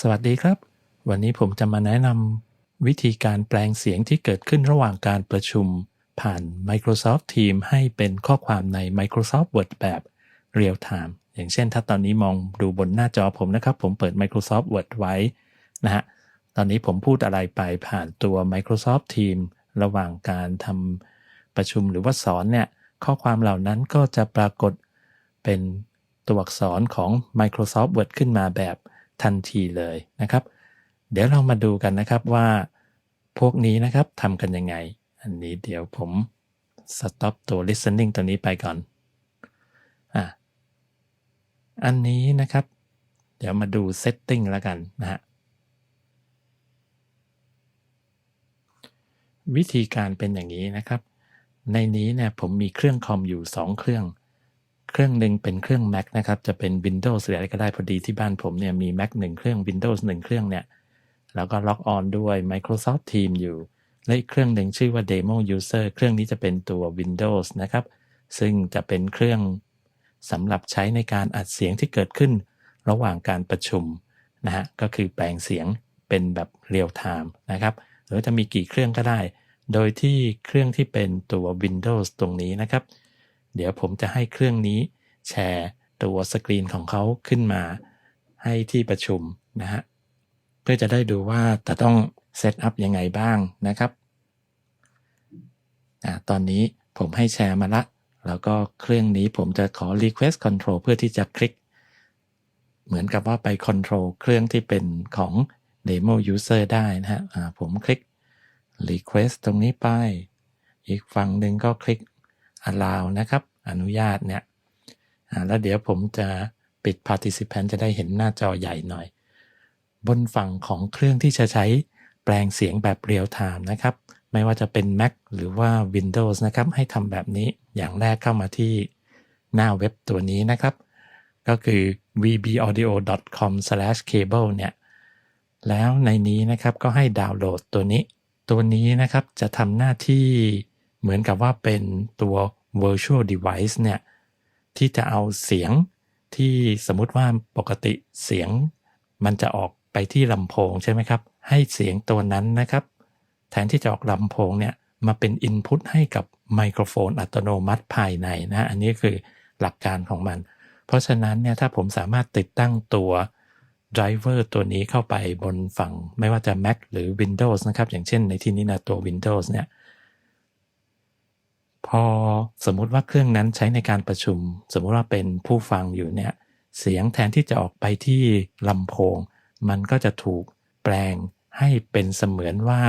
สวัสดีครับ วันนี้ผมจะมาแนะนำวิธีการแปลงเสียงที่เกิดขึ้นระหว่างการประชุม ผ่าน Microsoft Teams ให้เป็นข้อความใน Microsoft Word แบบ Real Time อย่างเช่น ถ้าตอนนี้มองดูบนหน้าจอผมนะครับ ผมเปิด Microsoft Word ไว้นะฮะตอนนี้ผมพูดอะไรไปผ่านตัว Microsoft Teams ระหว่างการทำประชุมหรือว่าสอนเนี่ยข้อความเหล่านั้นก็จะปรากฏเป็นตัวอักษรของ Microsoft Word ขึ้นมาแบบ ทันทีเลยนะครับ เดี๋ยวเรามาดูกันนะครับว่าพวกนี้นะครับทำกันยังไง อันนี้เดี๋ยวผม stop ตัว listening ตัวนี้ไปก่อนอะอันนี้นะครับ เดี๋ยวมาดู setting แล้วกันนะฮะวิธีการเป็นอย่างนี้นะครับ ในนี้เนี่ยผมมีเครื่องคอมอยู่ 2 เครื่อง เครื่องหนึ่งเป็นเครื่อง Mac นะครับจะเป็น Windows หรืออะไรก็ได้พอดีที่บ้านผมเนี่ยมี Mac 1 เครื่อง Windows 1 เครื่องเนี่ยแล้วก็ล็อกออนด้วย Microsoft Teams อยู่ และอีกเครื่องหนึ่งชื่อว่า Demo User เครื่องนี้จะเป็นตัว Windows นะครับ ซึ่งจะเป็นเครื่องสำหรับใช้ในการอัดเสียงที่เกิดขึ้น ระหว่างการประชุมนะฮะก็คือแปลงเสียงเป็นแบบเรียลไทม์นะครับหรือจะมีกี่เครื่องก็ได้ โดยที่เครื่องที่เป็นตัว Windows ตรงนี้นะครับ เดี๋ยวผมจะให้เครื่องนี้แชร์ตัวสกรีนของเขาขึ้นมา ให้ที่ประชุมนะฮะเพื่อจะได้ดูว่าจะต้องเซตอัพยังไงบ้างนะครับอ่าตอนนี้ผมให้แชร์มาละ แล้วก็เครื่องนี้ผมจะขอ request control เพื่อที่จะคลิก เหมือนกับว่าไป control เครื่องที่เป็นของ demo user ได้นะฮะอ่าผมคลิก request ตรงนี้ไป อีกฝั่งหนึ่งก็คลิก allow นะครับ อนุญาตเนี่ยแล้วเดี๋ยวผมจะปิด participant จะได้เห็นหน้าจอใหญ่หน่อย บนฝั่งของเครื่องที่จะใช้แปลงเสียงแบบเรียลไทม์นะครับ ไม่ว่าจะเป็น Mac หรือว่า Windows นะครับ ให้ทำแบบนี้อย่างแรกเข้ามาที่หน้าเว็บตัวนี้นะครับ ก็คือ vbaudio.com/cable เนี่ย แล้วในนี้นะครับก็ให้ดาวน์โหลดตัวนี้ ตัวนี้นะครับจะทำหน้าที่ เหมือนกับว่าเป็นตัว virtual device เนี่ยที่จะเอาเสียงที่สมมติว่าปกติเสียง มันจะออกไปที่ลำโพงใช่ไหมครับ ให้เสียงตัวนั้นนะครับ แทนที่จะออกลำโพงเนี่ยมาเป็น Input ให้กับไมโครโฟนอัตโนมัติภายในนะอันนี้คือหลักการของมัน เพราะฉะนั้นเนี่ยถ้าผมสามารถติดตั้งตัว driver ตัวนี้เข้าไปบนฝั่ง ไม่ว่าจะ Mac หรือ Windows นะครับ อย่างเช่นในที่นี้นะตัว Windows เนี่ย พอสมมุติว่าเครื่องนั้นใช้ในการประชุม สมมุติว่าเป็นผู้ฟังอยู่เนี่ยเสียงแทนที่จะออกไปที่ลำโพง มันก็จะถูกแปลงให้เป็นเสมือนว่า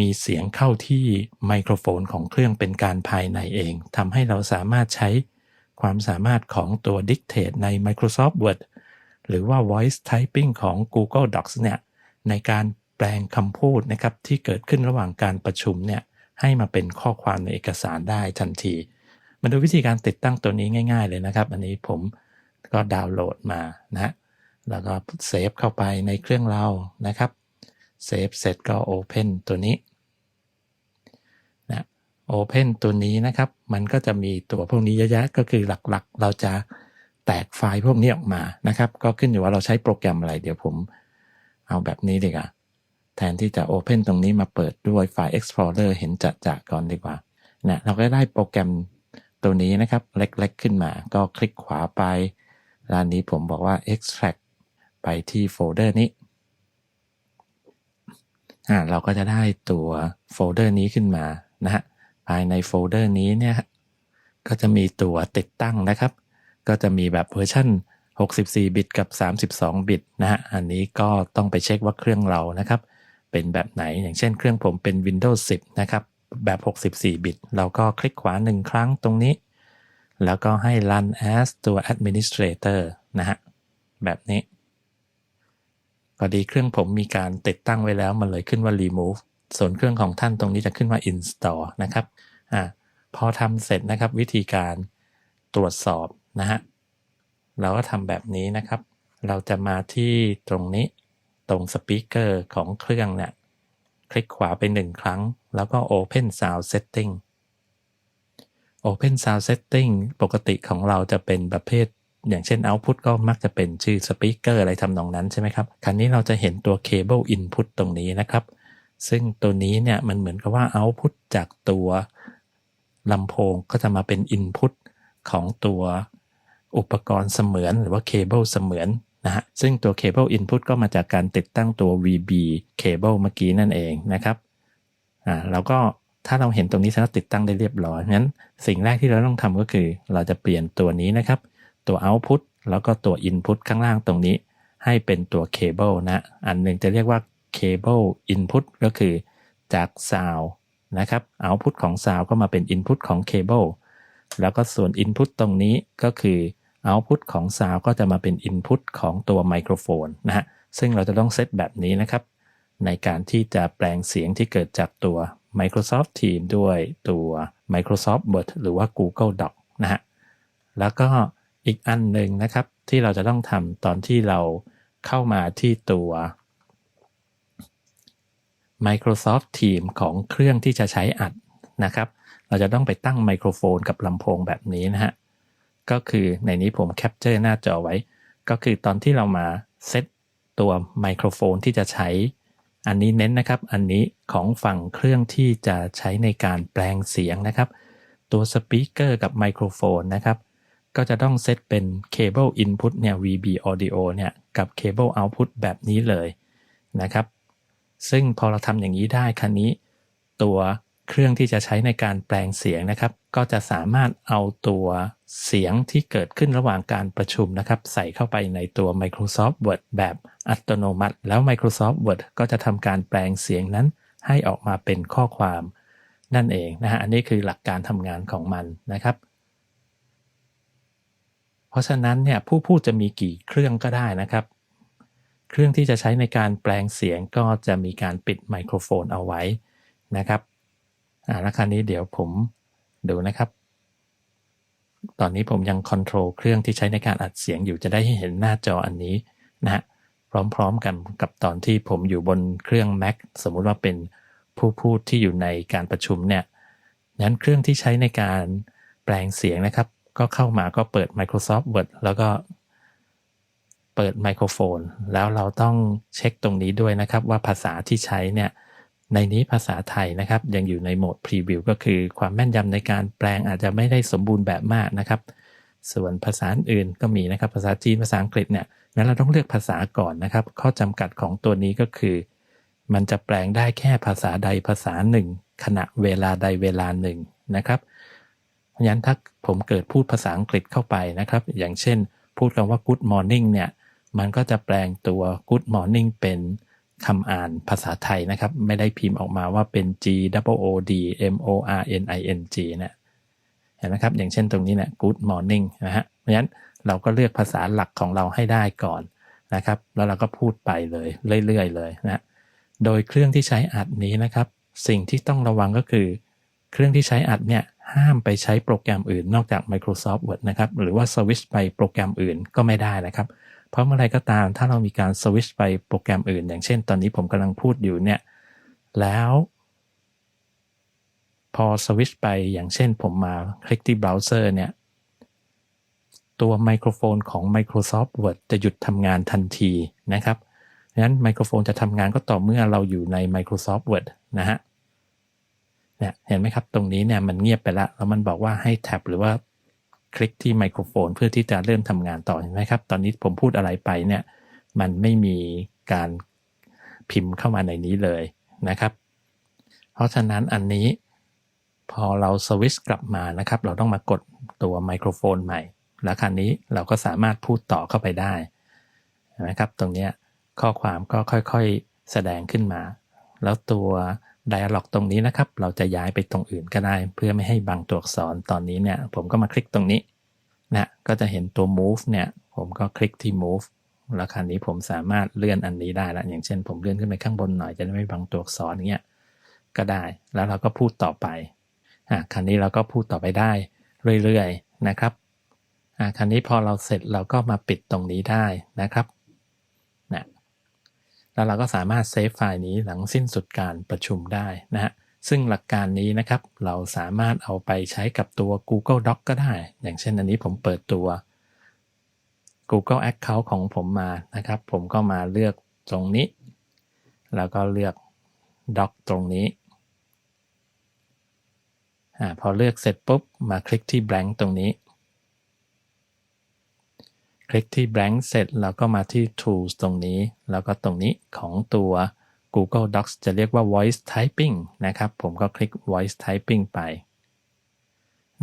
มีเสียงเข้าที่ไมโครโฟนของเครื่องเป็นการภายในเองทำให้เราสามารถใช้ความสามารถของตัว Dictate ใน Microsoft Word หรือว่า voice typing ของ Google Docs เนี่ยในการแปลงคำพูดนะครับที่เกิดขึ้นระหว่างการประชุมเนี่ย ให้มาเป็นข้อความในเอกสารได้ทันที มาดูวิธีการติดตั้งตัวนี้ง่าย ๆ เลยนะครับ อันนี้ผมก็ดาวน์โหลดมานะ แล้วก็เซฟเข้าไปในเครื่องเรานะครับเซฟเสร็จก็ Open ตัวนี้นะ Open ตัวนี้นะครับ มันก็จะมีตัวพวกนี้เยอะแยะก็คือหลักๆ เราจะแตกไฟล์พวกนี้ออกมานะครับ ก็ขึ้นอยู่ว่าเราใช้โปรแกรมอะไร เดี๋ยวผมเอาแบบนี้ดีกว่า แทนที่จะ Open ตรงนี้มาเปิดด้วยไฟล์ Explorer เห็นจะจะก่อนดีกว่านะเราก็ได้โปรแกรมตัวนี้นะครับ เล็กๆ ขึ้นมา ก็คลิกขวาไปร้านนี้ผมบอกว่า extract ไปที่โฟลเดอร์นี้อ่าเราก็จะได้ตัวโฟลเดอร์นี้ขึ้นมานะฮะภายในโฟลเดอร์นี้เนี่ยก็จะมีตัวติดตั้งนะครับ ก็จะมีแบบเวอร์ชัน64 บิตกับ 32 บิตนะฮะอันนี้ก็ต้องไปเช็คว่าเครื่องเรานะครับ เป็นแบบไหน อย่างเช่นเครื่องผมเป็น Windows 10 นะครับ แบบ 64 บิต เราก็คลิกขวาหนึ่งครั้งตรงนี้ แล้วก็ให้ run as ตัว administrator นะฮะ แบบนี้พอดีเครื่องผมมีการติดตั้งไว้แล้ว มันเลยขึ้นว่า remove ส่วนเครื่องของท่านตรงนี้จะขึ้นว่า install นะครับอ่าพอทำเสร็จนะครับวิธีการตรวจสอบนะฮะ เราก็ทำแบบนี้นะครับ เราจะมาที่ตรงนี้ ตรงสปีกเกอร์ของเครื่องเนี่ยคลิกขวาไปหนึ่งครั้ง แล้วก็ Open Sound Setting Open Sound Setting ปกติของเราจะเป็นประเภท อย่างเช่น output ก็มักจะเป็นชื่อ speaker อะไรทำนองนั้นใช่ไหมครับ คราวนี้เราจะเห็นตัว cable input ตรงนี้นะครับ ซึ่งตัวนี้เนี่ยมันเหมือนกับว่า output จากตัวลำโพงก็จะมาเป็น input ของตัวอุปกรณ์เสมือนหรือว่าเคเบิลเสมือน นะฮะซึ่งตัวเคเบิลอินพุตก็มาจากการติดตั้งตัว VB เคเบิลเมื่อกี้นั่นเองนะครับอ่าเราก็ถ้าเราเห็นตรงนี้เราติดตั้งได้เรียบร้อยงั้นสิ่งแรกที่เราต้องทำก็คือ เราจะเปลี่ยนตัวนี้นะครับ ตัว Output แล้วก็ตัว Input ข้างล่างตรงนี้ ให้เป็นตัวเคเบิลนะอันหนึ่งจะเรียกว่าเคเบิลอินพุตก็คือจาก Sound นะครับ Output ของ Sound ก็มาเป็น Input ของเคเบิลแล้วก็ส่วน Input ตรงนี้ก็คือ Output ของ Sound ก็จะมาเป็น Input ของตัวไมโครโฟนนะฮะซึ่งเราจะต้องเซตแบบนี้นะครับ ในการที่จะแปลงเสียงที่เกิดจากตัว Microsoft Teams ด้วยตัว Microsoft Word หรือว่า Google Doc นะฮะแล้วก็อีกอันหนึ่งนะครับ ที่เราจะต้องทำตอนที่เราเข้ามาที่ตัว Microsoft Teams ของเครื่องที่จะใช้อัดนะครับ เราจะต้องไปตั้งไมโครโฟนกับลำโพงแบบนี้นะฮะ ก็คือในนี้ผมแคปเจอร์หน้าจอไว้ ก็คือตอนที่เรามาเซตตัวไมโครโฟนที่จะใช้ อันนี้เน้นนะครับ อันนี้ของฝั่งเครื่องที่จะใช้ในการแปลงเสียงนะครับ ตัวสปีกเกอร์กับไมโครโฟนนะครับ ก็จะต้องเซตเป็นเคเบิลอินพุตเนี่ย VB Audio เนี่ยกับเคเบิลเอาต์พุตแบบนี้เลยนะครับ ซึ่งพอเราทำอย่างนี้ได้คันนี้ตัว เครื่องที่จะใช้ในการแปลงเสียงนะครับ ก็จะสามารถเอาตัวเสียงที่เกิดขึ้นระหว่างการประชุมนะครับ ใส่เข้าไปในตัว Microsoft Word แบบอัตโนมัติ แล้ว Microsoft Word ก็จะทำการแปลงเสียงนั้นให้ออกมาเป็นข้อความนั่นเองนะฮะ อันนี้คือหลักการทำงานของมันนะครับ เพราะฉะนั้นเนี่ยผู้พูดจะมีกี่เครื่องก็ได้นะครับ เครื่องที่จะใช้ในการแปลงเสียงก็จะมีการปิดไมโครโฟนเอาไว้นะครับ อ่าแล้วคราวนี้เดี๋ยวผมดูนะครับ ตอนนี้ผมยังคอนโทรลเครื่องที่ใช้ในการอัดเสียงอยู่จะได้เห็นหน้าจออันนี้นะฮะพร้อมๆกันกับตอนที่ผมอยู่บนเครื่อง Mac สมมุติว่าเป็นผู้พูดที่อยู่ในการประชุมเนี่ยนั้นเครื่องที่ใช้ในการแปลงเสียงนะครับ ก็เข้ามาก็เปิด Microsoft Word แล้วก็เปิดไมโครโฟน แล้วเราต้องเช็คตรงนี้ด้วยนะครับ ว่าภาษาที่ใช้เนี่ย ในนี้ภาษาไทยนะครับ ยังอยู่ในโหมดพรีวิวก็คือความแม่นยำในการแปลงอาจจะไม่ได้สมบูรณ์แบบมากนะครับ ส่วนภาษาอื่นก็มีนะครับ ภาษาจีนภาษาอังกฤษเนี่ยงั้นเราต้องเลือกภาษาก่อนนะครับ ข้อจำกัดของตัวนี้ก็คือ มันจะแปลงได้แค่ภาษาใดภาษาหนึ่ง ขณะเวลาใดเวลาหนึ่งนะครับเพราะฉะนั้นถ้าผมเกิดพูดภาษาอังกฤษเข้าไปนะครับ อย่างเช่น พูดคำว่า good morning เนี่ยมันก็จะแปลงตัว good morning เป็น คำอ่านภาษาไทยนะครับ ไม่ได้พิมพ์ออกมาว่าเป็น G O O D M O R N I N G นะเห็นไหมครับ อย่างเช่นตรงนี้เนะี่ย Good morning นะฮะเพราะฉะนั้นเราก็เลือกภาษาหลักของเราให้ได้ก่อนนะครับ แล้วเราก็พูดไปเลยเรื่อยๆเลยนะโดยเครื่องที่ใช้อัดนี้นะครับ สิ่งที่ต้องระวังก็คือ เครื่องที่ใช้อัดเนี่ยห้ามไปใช้โปรแกรมอื่นนอกจาก Microsoft Word นะครับ หรือว่าสวิตช์ไปโปรแกรมอื่นก็ไม่ได้นะครับ เพราะเมื่อไรก็ตามถ้าเรามีการสวิชไปโปรแกรมอื่น อย่างเช่น ตอนนี้ผมกำลังพูดอยู่เนี่ยแล้ว พอสวิชไปอย่างเช่นผมมาคลิกที่เบราว์เซอร์เนี่ยตัวไมโครโฟนของ Microsoft Word จะหยุดทำงานทันทีนะครับงั้นไมโครโฟนจะทำงานก็ต่อเมื่อเราอยู่ใน Microsoft Word นะฮะเนี่ยเห็นไหมครับ ตรงนี้เนี่ยมันเงียบไปแล้วแล้วมันบอกว่าให้แท็บหรือว่า คลิกที่ไมโครโฟนเพื่อที่จะเริ่มทำงานต่อเห็นไหมครับ ตอนนี้ผมพูดอะไรไปเนี่ย มันไม่มีการพิมพ์เข้ามาในนี้เลยนะครับ เพราะฉะนั้นอันนี้พอเราสวิชกลับมานะครับ เราต้องมากดตัวไมโครโฟนใหม่ แล้วครั้นี้เราก็สามารถพูดต่อเข้าไปได้นะครับ ตรงนี้ข้อความก็ค่อยๆแสดงขึ้นมา แล้วตัว Dialog ตรงนี้นะครับ เราจะย้ายไปตรงอื่นก็ได้ เพื่อไม่ให้บังตัวอักษรตอนนี้เนี่ย ผมก็มาคลิกตรงนี้นะก็จะเห็นตัว move เนี่ย ผมก็คลิกที่ move แล้วคราวนี้ผมสามารถเลื่อนอันนี้ได้ละอย่างเช่น ผมเลื่อนขึ้นไปข้างบนหน่อยจะได้ไม่บังตัวอักษรอย่างเงี้ยก็ได้ แล้วเราก็พูดต่อไปอะคราวนี้เราก็พูดต่อไปได้เรื่อยๆนะครับอะคราวนี้พอเราเสร็จเราก็มาปิดตรงนี้ได้นะครับ แล้วเราก็สามารถเซฟไฟล์นี้หลังสิ้นสุดการประชุมได้นะฮะซึ่งหลักการนี้นะครับ เราสามารถเอาไปใช้กับตัว Google Doc ก็ได้ อย่างเช่นอันนี้ผมเปิดตัว Google Account ของผมมานะครับ ผมก็มาเลือกตรงนี้ แล้วก็เลือก Doc ตรงนี้อพอเลือกเสร็จปุ๊บ มาคลิกที่ blank ตรงนี้ คลิกที่ blank เสร็จแล้วก็มาที่ tools ตรงนี้ แล้วก็ตรงนี้ของตัว Google Docs จะเรียกว่า voice typing นะครับ ผมก็คลิก voice typing ไป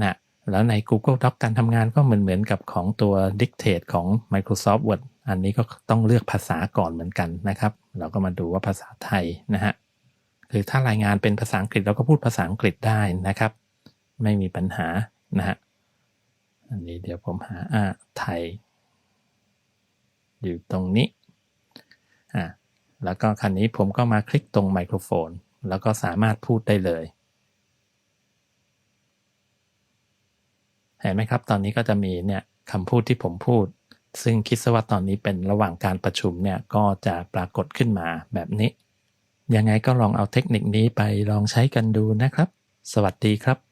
นะแล้วใน Google Docs การทำงานก็เหมือนเหมือนกับของตัว Dictate ของ Microsoft Word อันนี้ก็ต้องเลือกภาษาก่อนเหมือนกันนะครับ เราก็มาดูว่าภาษาไทยนะฮะคือถ้ารายงานเป็นภาษาอังกฤษเราก็พูดภาษาอังกฤษได้นะครับ ไม่มีปัญหานะฮะอันนี้เดี๋ยวผมหาอ่าไทย อยู่ตรงนี้อ่าแล้วก็คันนี้ผมก็มาคลิกตรงไมโครโฟน แล้วก็สามารถพูดได้เลย เห็นไหมครับ ตอนนี้ก็จะมีเนี่ยคำพูดที่ผมพูด ซึ่งคิดซะว่าตอนนี้เป็นระหว่างการประชุมเนี่ยก็จะปรากฏขึ้นมาแบบนี้ ยังไงก็ลองเอาเทคนิคนี้ไปลองใช้กันดูนะครับ สวัสดีครับ